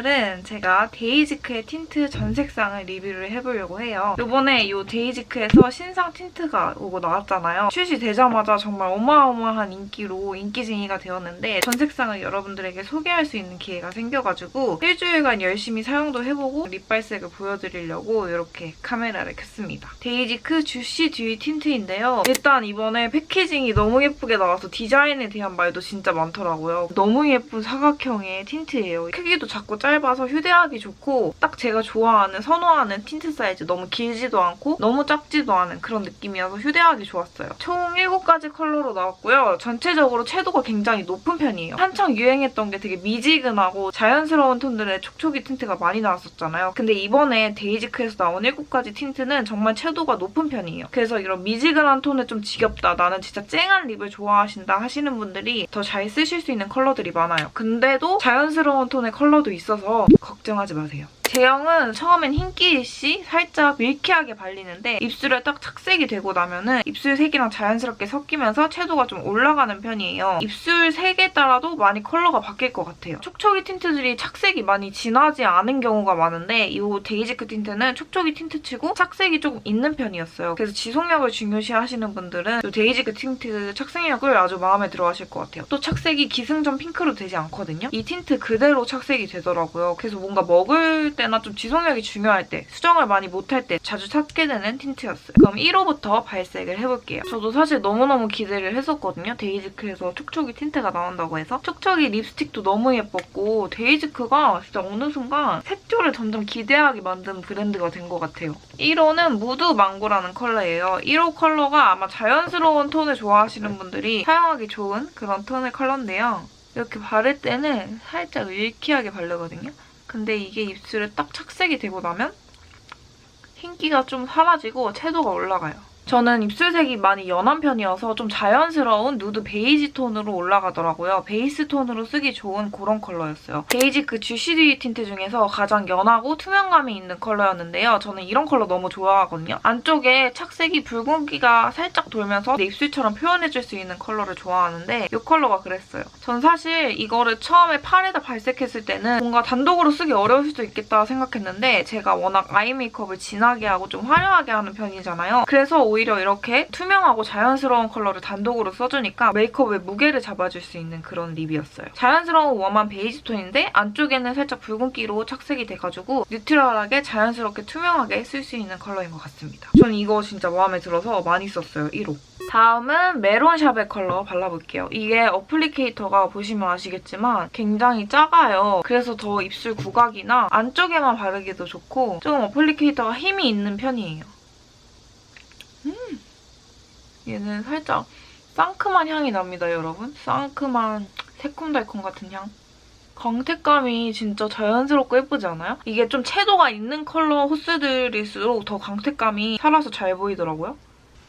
오늘은 제가 데이지크의 틴트 전 색상을 리뷰를 해보려고 해요. 이번에 이 데이지크에서 신상 틴트가 오고 나왔잖아요. 출시되자마자 정말 어마어마한 인기로 인기쟁이가 되었는데 전 색상을 여러분들에게 소개할 수 있는 기회가 생겨가지고 일주일간 열심히 사용도 해보고 립발색을 보여드리려고 이렇게 카메라를 켰습니다. 데이지크 주시 듀이 틴트인데요. 일단 이번에 패키징이 너무 예쁘게 나와서 디자인에 대한 말도 진짜 많더라고요. 너무 예쁜 사각형의 틴트예요. 크기도 작고 짧 아서 휴대하기 좋고 딱 제가 좋아하는 선호하는 틴트 사이즈 너무 길지도 않고 너무 작지도 않은 그런 느낌이어서 휴대하기 좋았어요. 총 7가지 컬러로 나왔고요. 전체적으로 채도가 굉장히 높은 편이에요. 한창 유행했던 게 되게 미지근하고 자연스러운 톤들의 촉촉이 틴트가 많이 나왔었잖아요. 근데 이번에 데이지크에서 나온 7가지 틴트는 정말 채도가 높은 편이에요. 그래서 이런 미지근한 톤은 좀 지겹다. 나는 진짜 쨍한 립을 좋아하신다 하시는 분들이 더 잘 쓰실 수 있는 컬러들이 많아요. 근데도 자연스러운 톤의 컬러도 있어 서 걱정하지 마세요. 제형은 처음엔 흰기이씨 살짝 밀키하게 발리는데 입술에 딱 착색이 되고 나면은 입술 색이랑 자연스럽게 섞이면서 채도가 좀 올라가는 편이에요. 입술 색에 따라도 많이 컬러가 바뀔 것 같아요. 촉촉이 틴트들이 착색이 많이 진하지 않은 경우가 많은데 이 데이지크 틴트는 촉촉이 틴트치고 착색이 조금 있는 편이었어요. 그래서 지속력을 중요시 하시는 분들은 이 데이지크 틴트 착색력을 아주 마음에 들어 하실 것 같아요. 또 착색이 기승전 핑크로 되지 않거든요. 이 틴트 그대로 착색이 되더라고요. 그래서 뭔가 먹을 때나 좀 지속력이 중요할 때, 수정을 많이 못할 때 자주 찾게 되는 틴트였어요. 그럼 1호부터 발색을 해볼게요. 저도 사실 너무너무 기대를 했었거든요. 데이지크에서 촉촉이 틴트가 나온다고 해서. 촉촉이 립스틱도 너무 예뻤고 데이지크가 진짜 어느 순간 색조를 점점 기대하게 만든 브랜드가 된 것 같아요. 1호는 무드 망고라는 컬러예요. 1호 컬러가 아마 자연스러운 톤을 좋아하시는 분들이 사용하기 좋은 그런 톤의 컬러인데요. 이렇게 바를 때는 살짝 밀키하게 바르거든요. 근데 이게 입술에 딱 착색이 되고 나면 흰기가 좀 사라지고 채도가 올라가요. 저는 입술색이 많이 연한 편이어서 좀 자연스러운 누드 베이지 톤으로 올라가더라고요. 베이스 톤으로 쓰기 좋은 그런 컬러였어요. 베이지 그 주시디 틴트 중에서 가장 연하고 투명감이 있는 컬러였는데요. 저는 이런 컬러 너무 좋아하거든요. 안쪽에 착색이 붉은기가 살짝 돌면서 내 입술처럼 표현해줄 수 있는 컬러를 좋아하는데 이 컬러가 그랬어요. 전 사실 이거를 처음에 팔에다 발색했을 때는 뭔가 단독으로 쓰기 어려울 수도 있겠다 생각했는데 제가 워낙 아이 메이크업을 진하게 하고 좀 화려하게 하는 편이잖아요. 그래서 오히려 이렇게 투명하고 자연스러운 컬러를 단독으로 써주니까 메이크업의 무게를 잡아줄 수 있는 그런 립이었어요. 자연스러운 웜한 베이지 톤인데 안쪽에는 살짝 붉은기로 착색이 돼가지고 뉴트럴하게 자연스럽게 투명하게 쓸 수 있는 컬러인 것 같습니다. 저는 이거 진짜 마음에 들어서 많이 썼어요, 1호. 다음은 메론샵의 컬러 발라볼게요. 이게 어플리케이터가 보시면 아시겠지만 굉장히 작아요. 그래서 더 입술 구각이나 안쪽에만 바르기도 좋고 좀 어플리케이터가 힘이 있는 편이에요. 음! 얘는 살짝 상큼한 향이 납니다, 여러분. 상큼한 새콤달콤 같은 향. 광택감이 진짜 자연스럽고 예쁘지 않아요? 이게 좀 채도가 있는 컬러 호스들일수록 더 광택감이 살아서 잘 보이더라고요.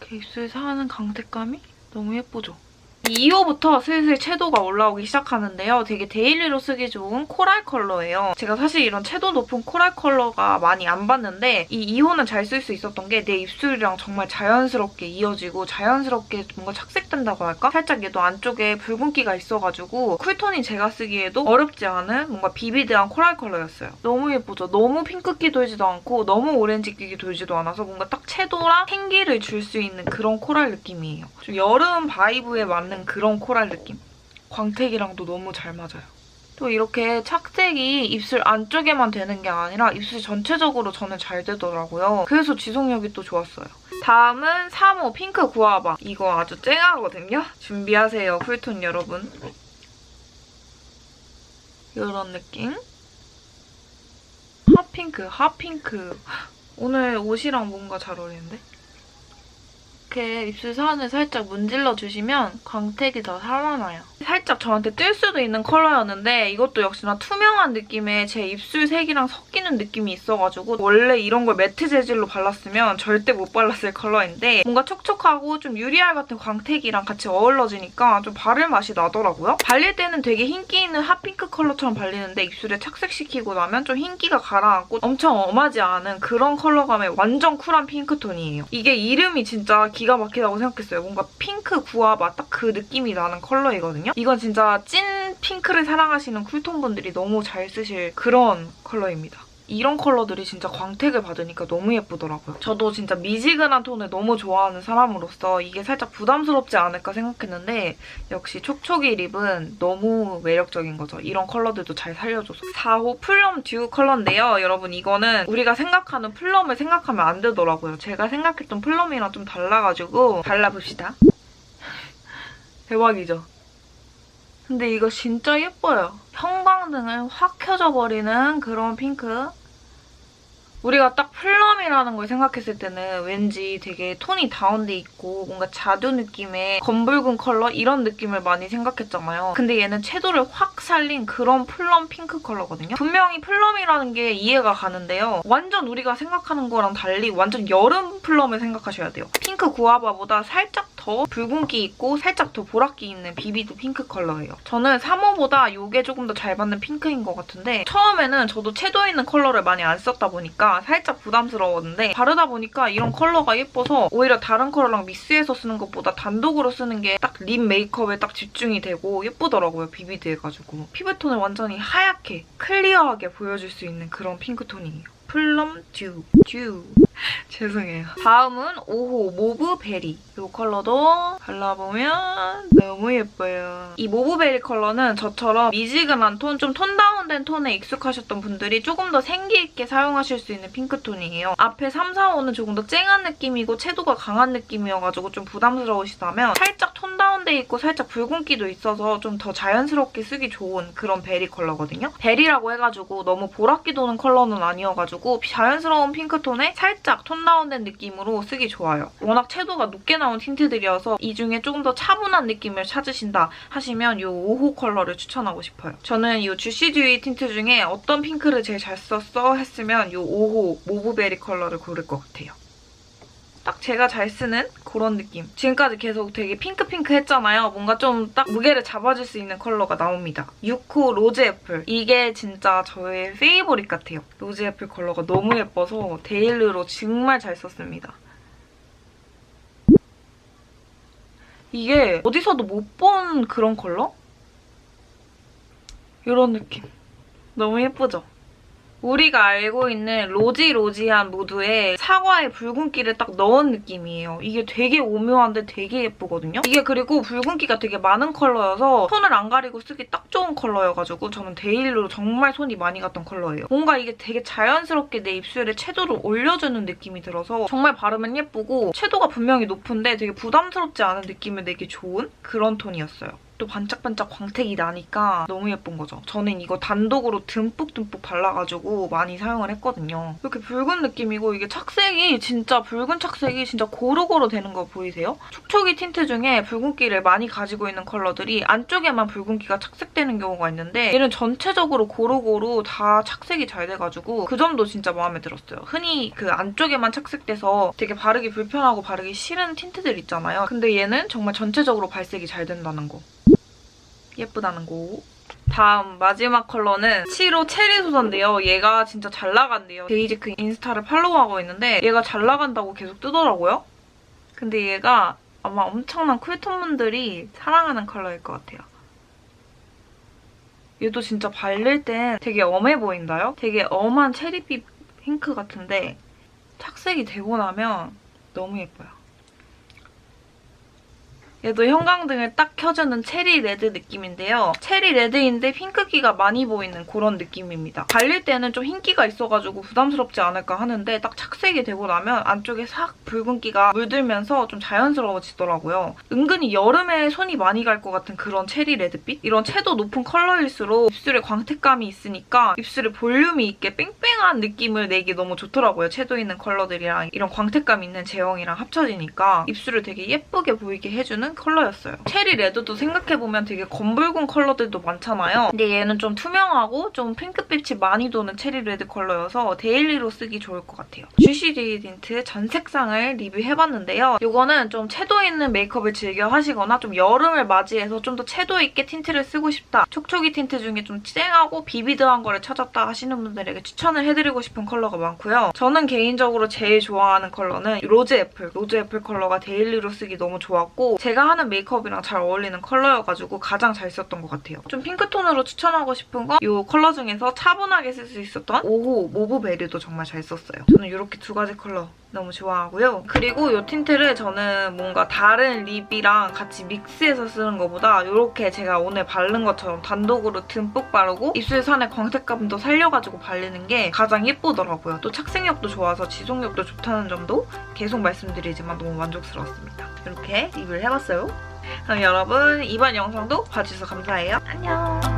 이렇게 입술 사는 광택감이 너무 예쁘죠? 2호부터 슬슬 채도가 올라오기 시작하는데요. 되게 데일리로 쓰기 좋은 코랄 컬러예요. 제가 사실 이런 채도 높은 코랄 컬러가 많이 안 봤는데 이 2호는 잘 쓸 수 있었던 게 내 입술이랑 정말 자연스럽게 이어지고 자연스럽게 뭔가 착색된다고 할까? 살짝 얘도 안쪽에 붉은기가 있어가지고 쿨톤이 제가 쓰기에도 어렵지 않은 뭔가 비비드한 코랄 컬러였어요. 너무 예쁘죠? 너무 핑크기 돌지도 않고 너무 오렌지기 돌지도 않아서 뭔가 딱 채도랑 생기를 줄 수 있는 그런 코랄 느낌이에요. 좀 여름 바이브에 맞는 그런 코랄 느낌? 광택이랑도 너무 잘 맞아요. 또 이렇게 착색이 입술 안쪽에만 되는 게 아니라 입술 전체적으로 저는 잘 되더라고요. 그래서 지속력이 또 좋았어요. 다음은 3호 핑크 구아바. 이거 아주 쨍하거든요. 준비하세요, 쿨톤 여러분. 이런 느낌. 핫핑크, 핫핑크. 오늘 옷이랑 뭔가 잘 어울리는데? 이렇게 입술 산을 살짝 문질러 주시면 광택이 더 살아나요. 살짝 저한테 뜰 수도 있는 컬러였는데 이것도 역시나 투명한 느낌의 제 입술 색이랑 섞이는 느낌이 있어가지고 원래 이런 걸 매트 재질로 발랐으면 절대 못 발랐을 컬러인데 뭔가 촉촉하고 좀 유리알 같은 광택이랑 같이 어우러지니까 좀 바를 맛이 나더라고요. 발릴 때는 되게 흰기 있는 핫핑크 컬러처럼 발리는데 입술에 착색시키고 나면 좀 흰기가 가라앉고 엄청 엄하지 않은 그런 컬러감의 완전 쿨한 핑크톤이에요. 이게 이름이 진짜 기 기가 막히다고 생각했어요. 뭔가 핑크 구아바 딱 그 느낌이 나는 컬러이거든요. 이건 진짜 찐 핑크를 사랑하시는 쿨톤 분들이 너무 잘 쓰실 그런 컬러입니다. 이런 컬러들이 진짜 광택을 받으니까 너무 예쁘더라고요. 저도 진짜 미지근한 톤을 너무 좋아하는 사람으로서 이게 살짝 부담스럽지 않을까 생각했는데 역시 촉촉이 립은 너무 매력적인 거죠. 이런 컬러들도 잘 살려줘서. 4호 플럼 듀 컬러인데요. 여러분 이거는 우리가 생각하는 플럼을 생각하면 안 되더라고요. 제가 생각했던 플럼이랑 좀 달라가지고 발라봅시다. 대박이죠? 근데 이거 진짜 예뻐요. 형광등을 확 켜져버리는 그런 핑크. 우리가 딱 플럼이라는 걸 생각했을 때는 왠지 되게 톤이 다운돼 있고 뭔가 자두 느낌의 검붉은 컬러 이런 느낌을 많이 생각했잖아요. 근데 얘는 채도를 확 살린 그런 플럼 핑크 컬러거든요. 분명히 플럼이라는 게 이해가 가는데요. 완전 우리가 생각하는 거랑 달리 완전 여름 플럼을 생각하셔야 돼요. 핑크 구아바보다 살짝 더 붉은기 있고 살짝 더 보랏기 있는 비비드 핑크 컬러예요. 저는 3호보다 이게 조금 더 잘 받는 핑크인 것 같은데 처음에는 저도 채도 있는 컬러를 많이 안 썼다 보니까 살짝 부담스러웠는데 바르다 보니까 이런 컬러가 예뻐서 오히려 다른 컬러랑 믹스해서 쓰는 것보다 단독으로 쓰는 게 딱 립 메이크업에 딱 집중이 되고 예쁘더라고요, 비비드 해가지고. 피부톤을 완전히 하얗게 클리어하게 보여줄 수 있는 그런 핑크톤이에요. 플럼 듀, 듀. 죄송해요. 다음은 5호 모브 베리. 이 컬러도 발라보면 너무 예뻐요. 이 모브 베리 컬러는 저처럼 미지근한 톤, 좀 톤 다운된 톤에 익숙하셨던 분들이 조금 더 생기 있게 사용하실 수 있는 핑크톤이에요. 앞에 3, 4, 5는 조금 더 쨍한 느낌이고 채도가 강한 느낌이어가지고 좀 부담스러우시다면 살짝 톤 다운 돼 있고 살짝 붉은기도 있어서 좀 더 자연스럽게 쓰기 좋은 그런 베리 컬러거든요. 베리라고 해가지고 너무 보랏기 도는 컬러는 아니어가지고 자연스러운 핑크톤에 살짝 톤 다운된 느낌으로 쓰기 좋아요. 워낙 채도가 높게 나온 틴트들이어서 이 중에 조금 더 차분한 느낌을 찾으신다 하시면 이 5호 컬러를 추천하고 싶어요. 저는 이 주시듀이 틴트 중에 어떤 핑크를 제일 잘 썼어 했으면 이 5호 모브베리 컬러를 고를 것 같아요. 딱 제가 잘 쓰는 그런 느낌. 지금까지 계속 되게 핑크핑크 했잖아요. 뭔가 좀 딱 무게를 잡아줄 수 있는 컬러가 나옵니다. 6호 로즈 애플. 이게 진짜 저의 페이보릿 같아요. 로즈 애플 컬러가 너무 예뻐서 데일리로 정말 잘 썼습니다. 이게 어디서도 못 본 그런 컬러? 이런 느낌. 너무 예쁘죠? 우리가 알고 있는 로지로지한 무드에 사과의 붉은기를 딱 넣은 느낌이에요. 이게 되게 오묘한데 되게 예쁘거든요. 이게 그리고 붉은기가 되게 많은 컬러여서 손을 안 가리고 쓰기 딱 좋은 컬러여가지고 저는 데일리로 정말 손이 많이 갔던 컬러예요. 뭔가 이게 되게 자연스럽게 내 입술에 채도를 올려주는 느낌이 들어서 정말 바르면 예쁘고 채도가 분명히 높은데 되게 부담스럽지 않은 느낌을 내기 좋은 그런 톤이었어요. 또 반짝반짝 광택이 나니까 너무 예쁜 거죠. 저는 이거 단독으로 듬뿍듬뿍 발라가지고 많이 사용을 했거든요. 이렇게 붉은 느낌이고 이게 착색이 진짜 붉은 착색이 진짜 고루고루 되는 거 보이세요? 촉촉이 틴트 중에 붉은기를 많이 가지고 있는 컬러들이 안쪽에만 붉은기가 착색되는 경우가 있는데 얘는 전체적으로 고루고루 다 착색이 잘 돼가지고 그 점도 진짜 마음에 들었어요. 흔히 그 안쪽에만 착색돼서 되게 바르기 불편하고 바르기 싫은 틴트들 있잖아요. 근데 얘는 정말 전체적으로 발색이 잘 된다는 거. 예쁘다는 거. 다음 마지막 컬러는 7호 체리 소다인데요. 얘가 진짜 잘 나간대요. 데이지크 인스타를 팔로우하고 있는데 얘가 잘 나간다고 계속 뜨더라고요. 근데 얘가 아마 엄청난 쿨톤분들이 사랑하는 컬러일 것 같아요. 얘도 진짜 바를 땐 되게 엄해 보인다요? 되게 엄한 체리빛 핑크 같은데 착색이 되고 나면 너무 예뻐요. 얘도 형광등을 딱 켜주는 체리 레드 느낌인데요. 체리 레드인데 핑크기가 많이 보이는 그런 느낌입니다. 발릴 때는 좀 흰기가 있어가지고 부담스럽지 않을까 하는데 딱 착색이 되고 나면 안쪽에 싹 붉은기가 물들면서 좀 자연스러워지더라고요. 은근히 여름에 손이 많이 갈 것 같은 그런 체리 레드빛? 이런 채도 높은 컬러일수록 입술에 광택감이 있으니까 입술에 볼륨이 있게 뺑뺑한 느낌을 내기 너무 좋더라고요. 채도 있는 컬러들이랑 이런 광택감 있는 제형이랑 합쳐지니까 입술을 되게 예쁘게 보이게 해주는 컬러였어요. 체리 레드도 생각해보면 되게 검붉은 컬러들도 많잖아요. 근데 얘는 좀 투명하고 좀 핑크빛이 많이 도는 체리 레드 컬러여서 데일리로 쓰기 좋을 것 같아요. 주시 디딘트 전 색상을 리뷰해봤는데요. 이거는 좀 채도 있는 메이크업을 즐겨 하시거나 좀 여름을 맞이해서 좀 더 채도 있게 틴트를 쓰고 싶다. 촉촉이 틴트 중에 좀 쨍하고 비비드한 거를 찾았다 하시는 분들에게 추천을 해드리고 싶은 컬러가 많고요. 저는 개인적으로 제일 좋아하는 컬러는 로즈 애플. 로즈 애플 컬러가 데일리로 쓰기 너무 좋았고 제가 하는 메이크업이랑 잘 어울리는 컬러여가지고 가장 잘 썼던 것 같아요. 좀 핑크톤으로 추천하고 싶은 건 이 컬러 중에서 차분하게 쓸 수 있었던 5호 모브 베리도 정말 잘 썼어요. 저는 이렇게 두 가지 컬러 너무 좋아하고요. 그리고 이 틴트를 저는 뭔가 다른 립이랑 같이 믹스해서 쓰는 것보다 이렇게 제가 오늘 바른 것처럼 단독으로 듬뿍 바르고 입술선의 광택감도 살려가지고 바르는 게 가장 예쁘더라고요. 또 착색력도 좋아서 지속력도 좋다는 점도 계속 말씀드리지만 너무 만족스러웠습니다. 이렇게 립을 해봤어요. 그럼 여러분 이번 영상도 봐주셔서 감사해요. 안녕!